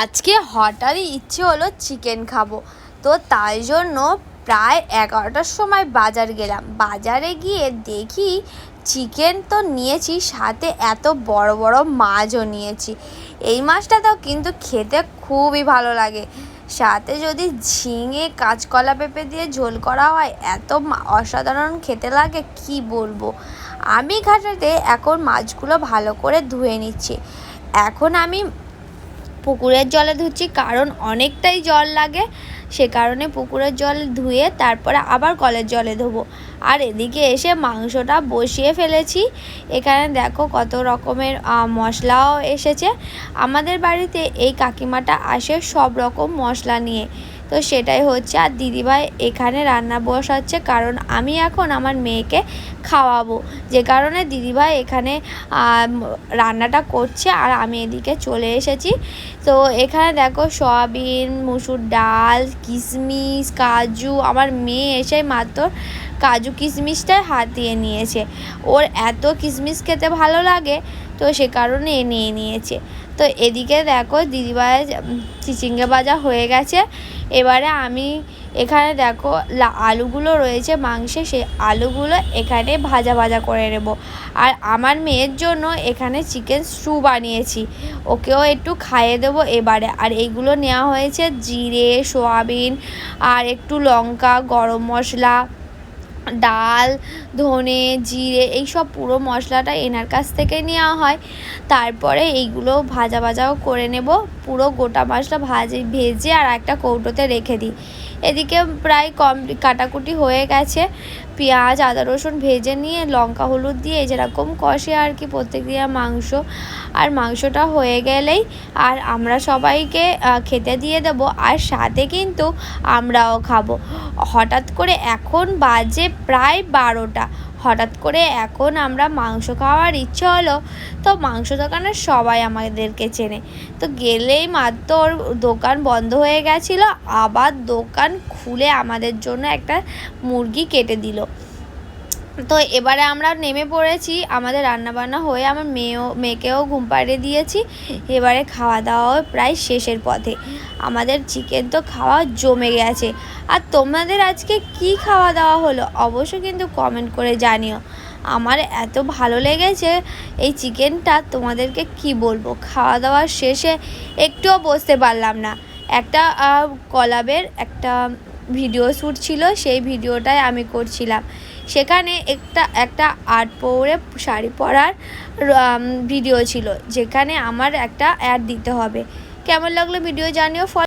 আজকে হঠাৎই ইচ্ছে হলো চিকেন খাব। তো তাই জন্য প্রায় এগারোটার সময় বাজার গেলাম। বাজারে গিয়ে দেখি চিকেন তো নিয়েছি, সাথে এত বড় বড় মাছও নিয়েছি। এই মাছটা তো কিন্তু খেতে খুবই ভালো লাগে। সাথে যদি ঝিঙে, কাঁচকলা পেঁপে দিয়ে ঝোল করা হয়, এত অসাধারণ খেতে লাগে, কি বলব? আমি ঘাটাতে এখন মাছগুলো ভালো করে ধুয়ে নিচ্ছি। এখন আমি পুকুরের জলে ধুচ্ছি, কারণ অনেকটাই জল লাগে। সে কারণে পুকুরের জল ধুয়ে তারপরে আবার কলের জলে ধোবো। আর এদিকে এসে মাংসটা বসিয়ে ফেলেছি। এখানে দেখো কত রকমের মশলাও এসেছে। আমাদের বাড়িতে এই কাকিমাটা আসে সব রকম মশলা নিয়ে। তো সেটাই হচ্ছে, আর দিদিভাই এখানে রান্না বসাচ্ছে, কারণ আমি এখন আমার মেয়েকে খাওয়াবো। যে কারণে দিদিভাই এখানে রান্নাটা করছে, আর আমি এদিকে চলে এসেছি। তো এখানে দেখো সয়াবিন, মুসুর ডাল, কিশমিশ, কাজু, আমার মেয়ে এসে মাত্র কাজু কিশমিশটাই হাতিয়ে নিয়েছে। ওর এত কিশমিশ খেতে ভালো লাগে, তো সে কারণে এ নিয়ে নিয়েছে। তো এদিকে দেখো দিদিভাই চিচিঙ্গে ভাজা হয়ে গেছে। এবারে আমি এখানে দেখো আলুগুলো রয়েছে মাংসে, সেই আলুগুলো এখানে ভাজা ভাজা করে নেব। আর আমার মেয়ের জন্য এখানে চিকেন স্টু বানিয়েছি। ওকেও একটু খাইয়ে দেবো এবারে। আর এইগুলো নেওয়া হয়েছে জিরে, সোয়াবিন, আর একটু লঙ্কা, গরম মশলা ডাল, ধনে, জিরে, এইসব পুরো মশলাটা এনার কাছ থেকে নেওয়া হয়। তারপরে এইগুলো ভাজা ভাজাও করে নেব। পুরো গোটা মশলা ভাজে, ভেজে আর একটা কৌটোতে রেখে দিই। এদিকে প্রায় কম, কাটাকুটি হয়ে গেছে। পেঁয়াজ, আদা, রসুন ভেজে নিয়ে লঙ্কা, হলুদ দিয়ে যেরকম কষে আর কি প্রত্যেক দিনের মাংস। আর মাংসটা হয়ে গেলেই আর আমরা সবাইকে খেতে দিয়ে দেব। আর সাথে কিন্তু আমরাও খাব। হঠাৎ করে এখন বাজে প্রায় বারোটা। হঠাৎ করে এখন আমরা মাংস খাওয়ার ইচ্ছে হলো, তো মাংস দোকানে সবাই আমাদেরকে চেনে। তো গেলেই মাত্র ওর দোকান বন্ধ হয়ে গেছিল, আবার দোকান খুলে আমাদের জন্য একটা মুরগি কেটে দিল। তো এবারে আমরা নেমে পড়েছি, আমাদের রান্নাবান্না হয়ে আমার মেয়েও, মেয়েকেও ঘুম পাড়িয়ে দিয়েছি। এবারে খাওয়া দাওয়াও প্রায় শেষের পথে। আমাদের চিকেন তো খাওয়া জমে গেছে। আর তোমাদের আজকে কি খাওয়া দাওয়া হলো অবশ্যই কিন্তু কমেন্ট করে জানিও। আমার এত ভালো লেগেছে এই চিকেনটা তোমাদেরকে কি বলব? খাওয়া দাওয়ার শেষে একটুও বসতে পারলাম না। একটা কলাবের একটা ভিডিও শ্যুট ছিল, সেই ভিডিওটাই আমি করছিলাম। সেখানে একটা একটা আর্ট পরে, শাড়ি পরার ভিডিও ছিল, যেখানে আমার একটা অ্যাড দিতে হবে। কেমন লাগল ভিডিও জানিও